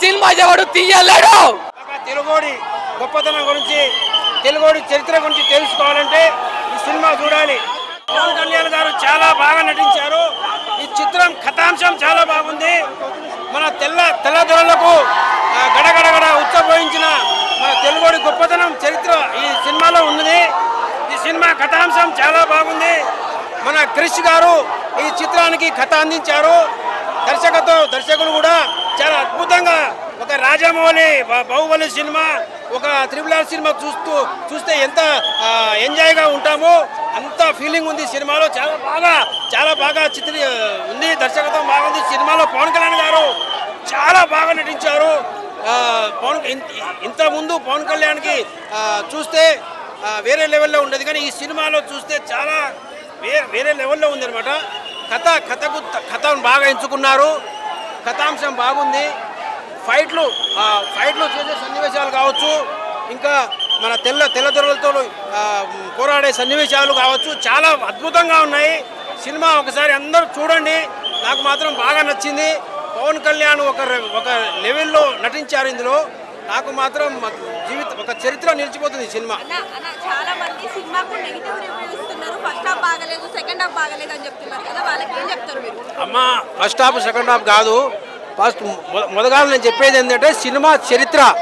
Cinema ఎవడు తీయలేడు? తెలుగోడి గొప్పతనం గురించి తెలుగోడి చరిత్ర గురించి తెలుసుకోవాలంటే ఈ సినిమా చూడాలి. పవన్ కళ్యాణ్ గారు చాలా బాగా నటించారు. ఈ చిత్రం కథాంశం చాలా బాగుంది. మన తెల్ల తెల్లదొరలకు గడగడగడ ఉచ్చబోయించిన మన తెలుగోడి గొప్పతనం చరిత్ర ఈ సినిమాలో ఉన్నది. ఈ సినిమా కథాంశం చాలా బాగుంది. మన క్రిష్ గారు ఈ చిత్రానికి కథ అందించారు. దర్శకత్వం దర్శకులు కూడా చాలా అద్భుతంగా ఒక రాజమౌళి బాహుబలి సినిమా ఒక త్రిబుల్ ఆర్ సినిమా చూస్తూ చూస్తే ఎంత ఎంజాయ్గా ఉంటామో అంత ఫీలింగ్ ఉంది సినిమాలో. చాలా బాగా చాలా బాగా చిత్రీ ఉంది దర్శకత్వం బాగుంది. సినిమాలో పవన్ కళ్యాణ్ గారు చాలా బాగా నటించారు. పవన్ ఇంతకుముందు పవన్ కళ్యాణ్కి చూస్తే వేరే లెవెల్లో ఉండేది. కానీ ఈ సినిమాలో చూస్తే చాలా వేరే వేరే లెవెల్లో ఉంది అనమాట కథ కథకు కథను బాగా ఎంచుకున్నారు. కథాంశం బాగుంది. ఫైట్లు ఆ, ఫైట్లు చేసే సన్నివేశాలు కావచ్చు ఇంకా మన తెల్ల తెల్లదొరలతో పోరాడే సన్నివేశాలు కావచ్చు చాలా అద్భుతంగా ఉన్నాయి. సినిమా ఒకసారి అందరూ చూడండి. నాకు మాత్రం బాగా నచ్చింది. పవన్ కళ్యాణ్ ఒక ఒక లెవెల్లో నటించారు ఇందులో. నాకు మాత్రం జీవిత ఒక చరిత్ర నిలిచిపోతుంది ఈ సినిమా. అన్న అన్న చాలా మంది సినిమాకు నెగిటివ్ రివ్యూ ఇస్తున్నారు. ఫస్ట్ హాఫ్ బాగలేదు సెకండ్ హాఫ్ బాగలేదు అని చెప్తున్నారు కదా వాళ్ళకి ఏం చెప్తారు మీరు? అమ్మ ఫస్ట్ హాఫ్ సెకండ్ హాఫ్ కాదు. ఫస్ట్ మొ- మొదగా నేను చెప్పేది ఏంటంటే సినిమా చరిత్ర.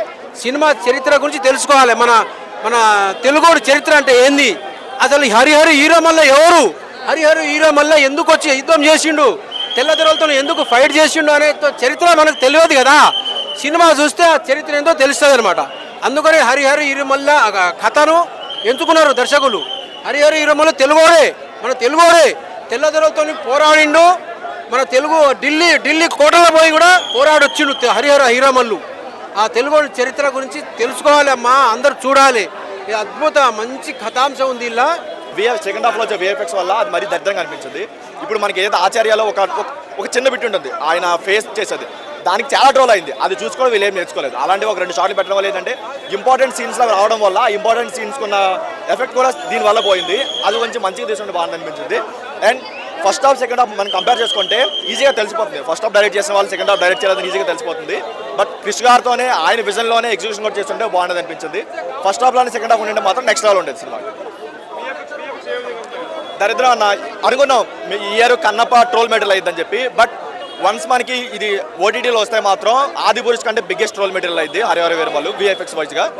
సినిమా చరిత్ర గురించి తెలుసుకోవాలి. మన మన తెలుగు చరిత్ర అంటే ఏంది? అసలు హరిహరి హీరో మల్ల ఎవరు? హరిహరి హీరో మల్ల ఎందుకు వచ్చి యుద్ధం చేసిండు? తెల్లదొరలతో ఎందుకు ఫైట్ చేసిండు అనే చరిత్ర మనకు తెలియదు కదా? సినిమా చూస్తే ఆ చరిత్ర ఏందో తెలుస్తుంది అనమాట అందుకని హరిహరి హీరోమల్ల కథను ఎంచుకున్నారు దర్శకులు. హరిహరి హీరోమల్ల తెలుగోడే మన తెలుగోడే. తెల్లదొరలతో పోరాడిండు. మన తెలుగు ఢిల్లీ ఢిల్లీ కోటలో పోయి కూడా పోరాడొచ్చిండు హరిహర హీరామల్లు ఆ తెలుగు చరిత్ర గురించి తెలుసుకోవాలి అమ్మా అందరూ చూడాలి. ఇది అద్భుత మంచి కథాంశం ఉంది ఇలా. విఎఫ్ సెకండ్ హాఫ్లో వచ్చే విఎఫ్ఎక్స్ వల్ల అది మరీ దరిద్రంగా అనిపించింది. ఇప్పుడు మనకి ఏదైతే ఆచార్యాలో ఒక ఒక- చిన్న బిట్ ఉంటుంది ఆయన ఫేస్ చేసేది. దానికి చాలా ట్రోల్ అయింది. అది చూసుకోవడం వీళ్ళు ఏం నేర్చుకోలేదు. అలాంటి ఒక రెండు షార్ట్లు పెట్టడం వల్ల ఏంటంటే ఇంపార్టెంట్ సీన్స్లో రావడం వల్ల ఇంపార్టెంట్ సీన్స్ ఉన్న ఎఫెక్ట్ కూడా దీని వల్ల పోయింది. అది కొంచెం మంచిగా తీసుకుంటే బాగుంది అనిపించింది. And first half second half మనం కంపేర్ చేసుకుంటే ఈజీగా తెలిసిపోతుంది. ఫస్ట్ హాఫ్ డైరెక్ట్ చేసిన వాళ్ళు సెకండ్ హాఫ్ డైరెక్ట్ చేయాలని ఈజీగా తెలిసిపోతుంది. బట్ క్రిష్ గారితోనే ఆయన విజన్లోనే ఎగ్జిక్యూషన్ కూడా చేస్తుంటే బాగుండదు అనిపించింది. ఫస్ట్ హాఫ్లోనే సెకండ్ హాఫ్ ఉండే మాత్రం నెక్స్ట్ లెవెల్ ఉండేది సినిమా. దరిద్రం అన్న అనుకున్నాం మీ- ఈ ఇయర్ కన్నప్ప ట్రోల్ మెటీరియల్ అయ్యిందని చెప్పి. బట్ వన్స్ మనకి ఇది ఓటీటీలో వస్తే మాత్రం ఆదిపురుష్ కంటే బిగ్గెస్ట్ ట్రోల్ మెటీరియల్ అయింది హరిహర వీరమల్లు విఎఫ్ఎక్స్ వైజ్గా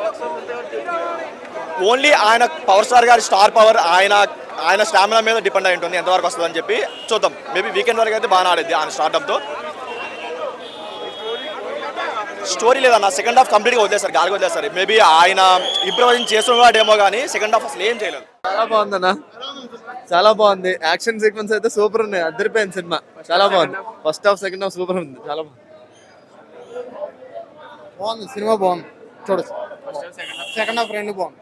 ఓన్లీ ఆయన పవర్ స్టార్ గారి స్టార్ పవర్ ఆయన ఆయన స్టామినా మీద డిపెండ్ అయి ఉంటుంది ఎంతవరకు వస్తుందని చెప్పి చూద్దాం. మేబీ వీకెండ్ వరకు అయితే బాగా ఆడేది ఆయన స్టార్టప్తో స్టోరీ లేదన్న సెకండ్ హాఫ్ కంప్లీట్గా వదిలేస్తారు గాలికి వదిలేస్తారు మేబీ ఆయన ఇంప్రూవైజింగ్ చేస్తున్నాడేమో కానీ సెకండ్ హాఫ్ అసలు ఏం చేయలేదు. చాలా బాగుందన్న చాలా బాగుంది. యాక్షన్ సీక్వెన్స్ అయితే సూపర్ ఉన్నాయి. అద్దరిపోయింది సినిమా. చాలా బాగుంది. First half second half super ఉంది. చాలా బాగుంది. బాగుంది. సినిమా బాగుంది. చూడొచ్చు సెకండ్ హాఫ్ రెండు బాగుంది.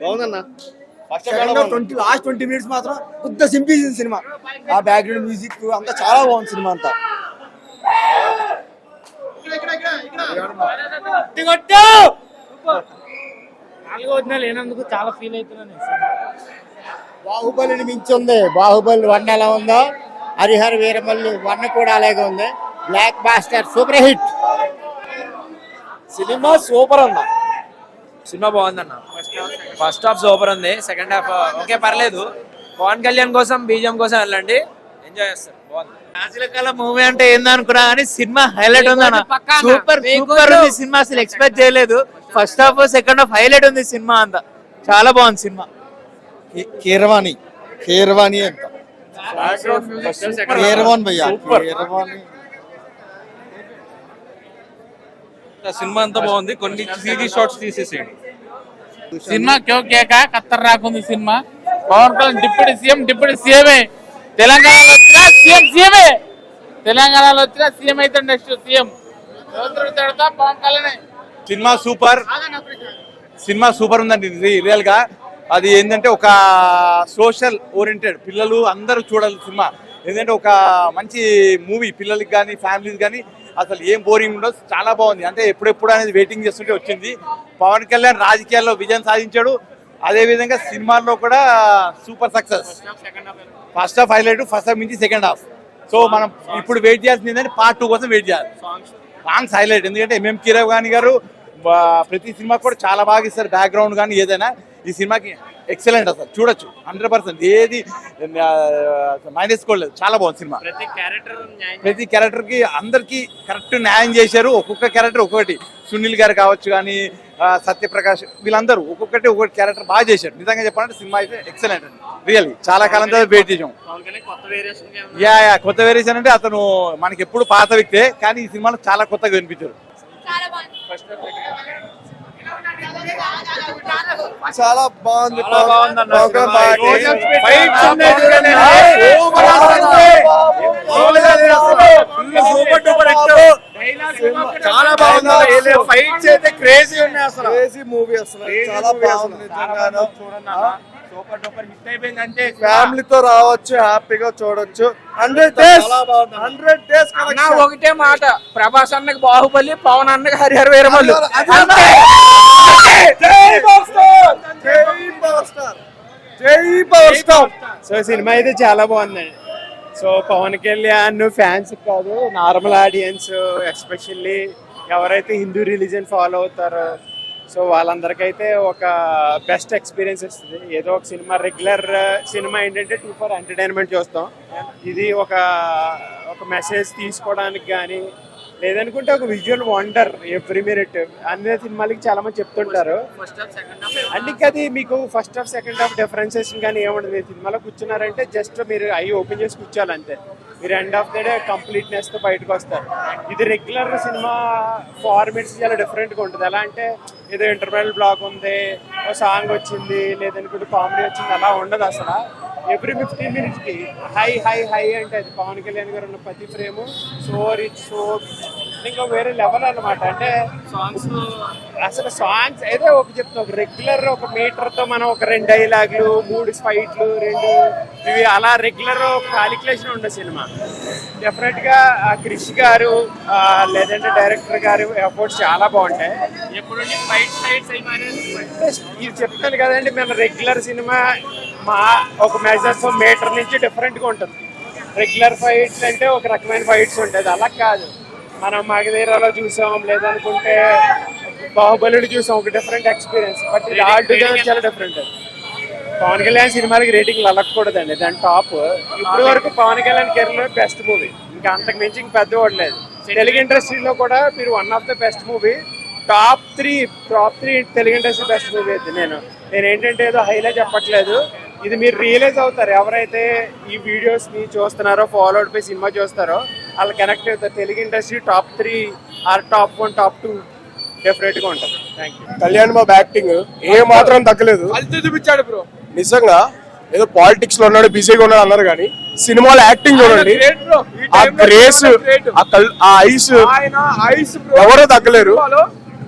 బాగుందన్న. ట్వంటీ లాస్ట్ ట్వంటీ మినిట్స్ మాత్రం పెద్ద సింపించింది సినిమా. ఆ బ్యాక్గ్రౌండ్ మ్యూజిక్ అంతా చాలా బాగుంది సినిమా అంతా. నాలుగో వదిన లేనందుకు చాలా ఫీల్ అవుతున్నాను. బాహుబలిని మించి ఉంది బాహుబలి వన్ ఎలా ఉందో హరిహర వీరమల్లి వన్ కూడా అలాగే ఉంది. బ్లాక్ బాస్టర్ సూపర్ హిట్ సినిమా సూపర్ అన్న. సినిమా బాగుందన్న. ఫస్ట్ హాఫ్ సూపర్ ఉంది సెకండ్ హాఫ్ ఓకే పర్లేదు. పవన్ కళ్యాణ్ కోసం బీజం కోసం వెళ్ళండి. ఎంజాయ్ చేస్తారు బాగుంది. నాసిరకాల మూవీ అంటే ఏందనుకున్నా కానీ సినిమా హైలైట్ ఉంది. సూపర్ సూపర్ ఉంది సినిమా అసలు ఎక్స్పెక్ట్ చేయలేదు. First half second half highlight ఉంది సినిమా అంతా. చాలా బాగుంది సినిమా. కీరవాణి కీరవాణి అంత. కీరవాణి భయ్యా కీరవాణి. సినిమా అంతా బాగుంది. కొన్ని సీజీ షార్ట్స్ తీసేసేయండి. సినిమా క్యో కేక కత్తర్ రాకుంది cinema. Pawan Kalyan deputy CM deputy సీఎంఏ తెలంగాణలో వచ్చినా సీఎం సీఎంఏ తెలంగాణలో వచ్చినా సీఎం అయితే నెక్స్ట్ సీఎం. పవన్ కళ్యాణ్. సినిమా సూపర్. సినిమా సూపర్ ఉందండి రియల్గా. అది ఏంటంటే ఒక సోషల్ ఓరియంటెడ్ పిల్లలు అందరూ చూడాలి సినిమా. ఏంటంటే ఒక మంచి మూవీ పిల్లలకి కానీ ఫ్యామిలీస్ కానీ అసలు ఏం బోరింగ్ ఉండదు. చాలా బాగుంది. అంటే ఎప్పుడెప్పుడు అనేది వెయిటింగ్ చేస్తుంటే వచ్చింది. పవన్ కళ్యాణ్ రాజకీయాల్లో విజయం సాధించాడు. అదేవిధంగా సినిమాల్లో కూడా super success. First half highlight first half నుంచి సెకండ్ హాఫ్. సో మనం ఇప్పుడు వెయిట్ చేయాల్సింది ఏంటంటే పార్ట్ టూ కోసం వెయిట్ చేయాలి. సాంగ్స్ హైలైట్ ఎందుకంటే ఎంఎం కిరవ్ గాని గారు ప్రతి సినిమా కూడా చాలా బాగా ఇస్తారు. బ్యాక్గ్రౌండ్ కానీ ఏదైనా. ఈ సినిమాకి ఎక్సలెంట్ అసలు. చూడొచ్చు. Hundred percent. ఏది మైనస్ కోలేదు చాలా బాగుంది సినిమా. ప్రతి క్యారెక్టర్ ప్రతి క్యారెక్టర్కి అందరికి కరెక్ట్ న్యాయం చేశారు. ఒక్కొక్క క్యారెక్టర్ ఒక్కొక్కటి. సునీల్ గారు కావచ్చు కానీ సత్యప్రకాష్ వీళ్ళందరూ ఒక్కొక్కటి ఒక్కొక్క క్యారెక్టర్ బాగా చేశారు. నిజంగా చెప్పాలంటే సినిమా అయితే ఎక్సలెంట్ అండి. రియల్లీ చాలా కాలం తర్వాత వెయిట్ చేసాం యా యా కొత్త వేరియేషన్ అంటే అతను మనకి ఎప్పుడు పాత వ్యక్తే కానీ ఈ సినిమాలో చాలా కొత్తగా వినిపించారు. చాలా బాగుంది. చాలా బాగుంది. చూడండి. సూపర్ డూపర్ చాలా ఫైట్స్ అయితే క్రేజీ ఉన్నాయి అసలు. క్రేజీ మూవీ అసలు. చాలా బాగుంది. నిజంగాను సూపర్ డూపర్ హిట్ అయిపోయిందంటే ఫ్యామిలీతో రావచ్చు హ్యాపీగా చూడొచ్చు. హండ్రెడ్ డేస్ హండ్రెడ్ డేస్ అన్న ఒకటే మాట ప్రభాస్ అన్నకి బాహుబలి పవన్ అన్నకి హరిహర వీరమల్లు జై పవర్ స్టార్ సో సినిమా అయితే చాలా బాగుందండి సో పవన్ కళ్యాణ్ ఫ్యాన్స్ కాదు నార్మల్ ఆడియన్స్ ఎస్పెషల్లీ ఎవరైతే హిందూ రిలీజన్ ఫాలో అవుతారో సో వాళ్ళందరికైతే ఒక బెస్ట్ ఎక్స్పీరియన్స్ ఇస్తుంది ఏదో ఒక సినిమా రెగ్యులర్ సినిమా ఏంటంటే టూ ఫర్ ఎంటర్టైన్మెంట్ చూస్తాం. ఇది ఒక ఒక మెసేజ్ తీసుకోవడానికి కానీ లేదనుకుంటే ఒక విజువల్ వండర్ ఎవ్రీ మినిట్ అన్ని సినిమాలకి చాలా మంది చెప్తుంటారు అంటే అది మీకు first half second half differences కానీ ఏముండదు. సినిమాలో కూర్చున్నారంటే జస్ట్ మీరు అవి ఓపెన్ చేసి కూర్చోాలి అంతే మీరు ఎండ్ ఆఫ్ ద డే కంప్లీట్నెస్తో బయటకు వస్తారు. ఇది రెగ్యులర్ సినిమా ఫార్మేట్స్ చాలా డిఫరెంట్గా ఉంటుంది. ఎలా అంటే ఏదో ఇంటర్వెల్ బ్లాక్ ఉంది ఓ సాంగ్ వచ్చింది లేదనుకుంటే కామెడీ వచ్చింది అలా ఉండదు అసలు. ఎవ్రీ ఫిఫ్టీన్ మినిట్స్కి హై హై హై అంటే అది పవన్ కళ్యాణ్ గారు ఉన్న ప్రతి ఫ్రేమ్ సో రిచ్ సో ఇంకా వేరే లెవెల్ అనమాట అంటే సాంగ్స్ అసలు సాంగ్స్ అయితే ఒక చెప్తా ఒక రెగ్యులర్ ఒక మీటర్తో మనం ఒక రెండు డైలాగులు మూడు ఫైట్లు రెండు ఇవి అలా రెగ్యులర్ ఒక కాలిక్యులేషన్ ఉండే సినిమా. డెఫినెట్గా ఆ క్రిష్ గారు లేదంటే డైరెక్టర్ గారు ఎఫర్ట్స్ చాలా బాగుంటాయి. ఎప్పుడు ఫైట్ ఇది చెప్తాను కదండి మన రెగ్యులర్ సినిమా మా ఒక మెజర్స్ మీటర్ నుంచి డిఫరెంట్గా ఉంటుంది. రెగ్యులర్ ఫైట్స్ అంటే ఒక రకమైన ఫైట్స్ ఉంటుంది అలా కాదు. మనం మగధీరాలో చూసాం లేదనుకుంటే బాహుబలిని చూసాం ఒక డిఫరెంట్ ఎక్స్పీరియన్స్ బట్ ఇది ఆడుగా చాలా డిఫరెంట్ పవన్ కళ్యాణ్ సినిమాలకి రేటింగ్లు అలగకూడదండి దాని టాప్. ఇప్పటి వరకు Pawan Kalyan career best movie. ఇంకా అంతకు మించి ఇంక పెద్ద లేదు. తెలుగు ఇండస్ట్రీలో కూడా మీరు one of the best movie top three top three Telugu industry best movie అయితే నేను. నేను ఏంటంటే ఏదో హైలైట్ చెప్పట్లేదు. ఇది మీరు రియలైజ్ అవుతారు. ఎవరైతే ఈ వీడియోస్ని చూస్తున్నారో ఫాలో అయిపోయి సినిమా చూస్తారో వాళ్ళు కనెక్ట్ అవుతారు. Telugu industry top three or top one top two డెఫినెట్గా ఉంటుంది thank you Kalyan Babu acting ఏ మాత్రం తగ్గలేదు. చూపించాడు బ్రో. నిజంగా ఏదో పాలిటిక్స్లో ఉన్నాడు బిజీగా ఉన్నాడు అన్నారు కానీ సినిమాలో యాక్టింగ్ చూడండి. ఆ గ్రేస్ ఆ ఐస్ ఎవరో తగ్గలేరు.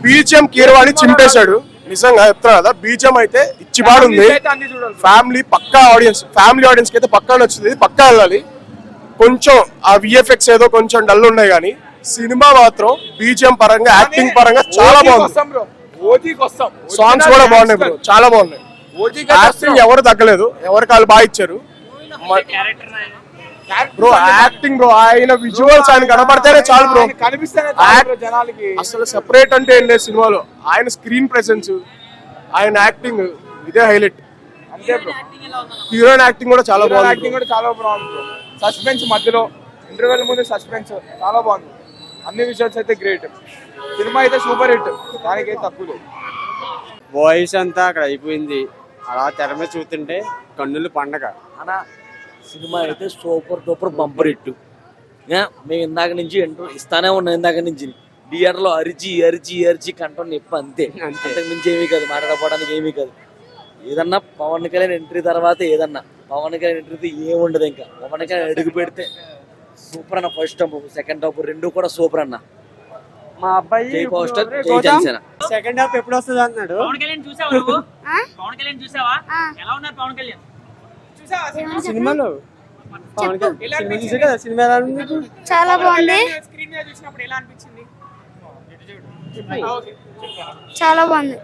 బీజిఎం కీరవాణి చింపేశాడు. నిజంగా చెప్తున్నా కదా బీజిఎం అయితే ఇచ్చిబాడు ఉంది. అన్ని చూడాలి ఫ్యామిలీ పక్కా ఆడియన్స్ ఫ్యామిలీ ఆడియన్స్కి అయితే పక్కా నచ్చుతుంది. పక్కా వెళ్ళాలి. కొంచెం ఆ విఎఫ్ఎక్స్ ఏదో కొంచెం డల్ ఉన్నాయి కానీ సినిమా మాత్రం బీజిఎం పరంగా యాక్టింగ్ పరంగా చాలా బాగుంది. సాంగ్స్ కూడా బాగున్నాయి బ్రో చాలా బాగున్నాయి. యాక్టింగ్ ఎవరు తగ్గలేదు. ఎవరికి వాళ్ళు బాగా ఇచ్చారు. బ్రో యాక్టింగ్ బ్రో ఆయన విజువల్స్ ఆయన కనపడితేనే చాలు బ్రో. కనిపిస్తేనే చాలు బ్రో జనాలకి. అసలు సెపరేట్ అంటే ఏం లేదు సినిమాలో. ఆయన స్క్రీన్ ప్రెసెన్స్ ఆయన యాక్టింగ్ ఇదే హైలైట్ అంతే బ్రో. హీరోయిన్ యాక్టింగ్ కూడా చాలా బాగుంది. యాక్టింగ్ కూడా చాలా బాగుంది సస్పెన్స్ మధ్యలో ఇంటర్వెల్ ముందు సస్పెన్స్ చాలా బాగుంది. అన్ని విషయాలు అయితే గ్రేట్ సినిమా అయితే సూపర్ హిట్ దానికైతే తక్కువ లేదు. వాయిస్ అంతా అక్కడ అయిపోయింది. అలా తెర మీద చూస్తుంటే కన్నులు పండగ. అన్న సినిమా అయితే సూపర్ డూపర్ బంపర్ హిట్. ఏ, మేము ఇందాక నుంచి ఎంట్రో ఇస్తానే ఉన్నాం ఇందాక నుంచి. థియేటర్లో అరిచి అరిచి అరిచి కంఠం నొప్పి అంతే. అంతకు మించి ఏమీ కాదు మాట్లాడకపోవడానికి ఏమీ కాదు. ఏదన్నా పవన్ కళ్యాణ్ ఎంట్రీ తర్వాత ఏదన్నా పవన్ కళ్యాణ్ ఎంట్రీ ఏముండదు ఇంకా. పవన్ కళ్యాణ్ అడుగు పెడితే సూపర్ అన్న ఫస్ట్ టాప్ సెకండ్ టాప్ రెండు కూడా సూపర్ అన్న. మా అబ్బాయి జై పవర్ స్టార్ జై జనసేన. సెకండ్ హాఫ్ ఎప్పుడు వస్తుంది అంటున్నాడు పవన్ కళ్యాణ్ చూసావా నువ్వు? పవన్ కళ్యాణ్ చూసావా? ఎలా ఉన్నారు పవన్ కళ్యాణ్? సినిమాలో? పవన్ కళ్యాణ్ సినిమా చూసే కదా సినిమా ఎలా ఉంది? చాలా బాగుంది. స్క్రీన్ మీద చూసినప్పుడు ఎలా అనిపించింది? చాలా బాగుంది.